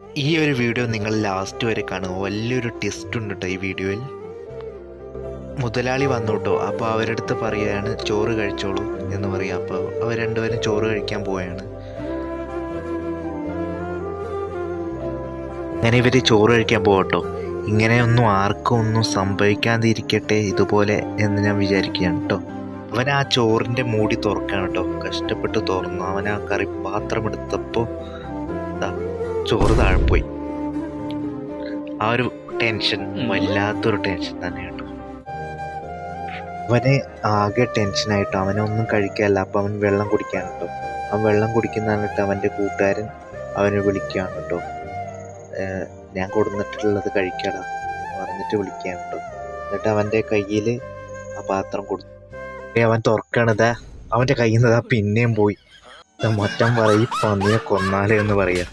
ഈ ഒരു വീഡിയോ നിങ്ങൾ ലാസ്റ്റ് വരെ കാണുക. വലിയൊരു ടെസ്റ്റ് ഉണ്ട് കേട്ടോ ഈ വീഡിയോയിൽ. മുതലാളി വന്നു കേട്ടോ അപ്പോൾ അവരുടെ അടുത്ത് പറയുകയാണ് ചോറ് കഴിച്ചോളൂ എന്ന് പറയുക അപ്പോൾ അവർ രണ്ടുപേരും ചോറ് കഴിക്കാൻ പോവുകയാണ് അങ്ങനെ ഇവർ ചോറ് കഴിക്കാൻ പോകട്ടോ ഇങ്ങനെയൊന്നും ആർക്കും ഒന്നും സംഭവിക്കാതിരിക്കട്ടെ ഇതുപോലെ എന്ന് ഞാൻ വിചാരിക്കുകയാണ് കേട്ടോ അവൻ ആ ചോറിന്റെ മൂടി തുറക്കാണ് കേട്ടോ കഷ്ടപ്പെട്ട് തുറന്നു. അവൻ ആ കറി പാത്രം എടുത്തപ്പോൾ ചോറ് താഴെ പോയി ആ ഒരു ടെൻഷൻ വല്ലാത്തൊരു ടെൻഷൻ തന്നെയാണ്. അവന് ആകെ ടെൻഷനായിട്ടോ അവനൊന്നും കഴിക്കാല്ല അപ്പം അവൻ വെള്ളം കുടിക്കാൻ കേട്ടോ അവൻ വെള്ളം കുടിക്കുന്ന കണ്ടിട്ട് അവന്റെ കൂട്ടുകാരൻ അവനെ വിളിക്കുകയാണ് കേട്ടോ ഞാൻ കൊടുത്തിട്ടുള്ളത് കഴിക്കടാ എന്ന് പറഞ്ഞിട്ട് വിളിക്കാൻ കേട്ടോ എന്നിട്ട് അവന്റെ കയ്യിൽ ആ പാത്രം കൊടുത്തു അവൻ തുറക്കണത് അവന്റെ കയ്യിൽ നിന്ന് പിന്നെയും പോയി. മറ്റം പറയും പന്നിയെ കൊന്നാലേ എന്ന് പറയാ.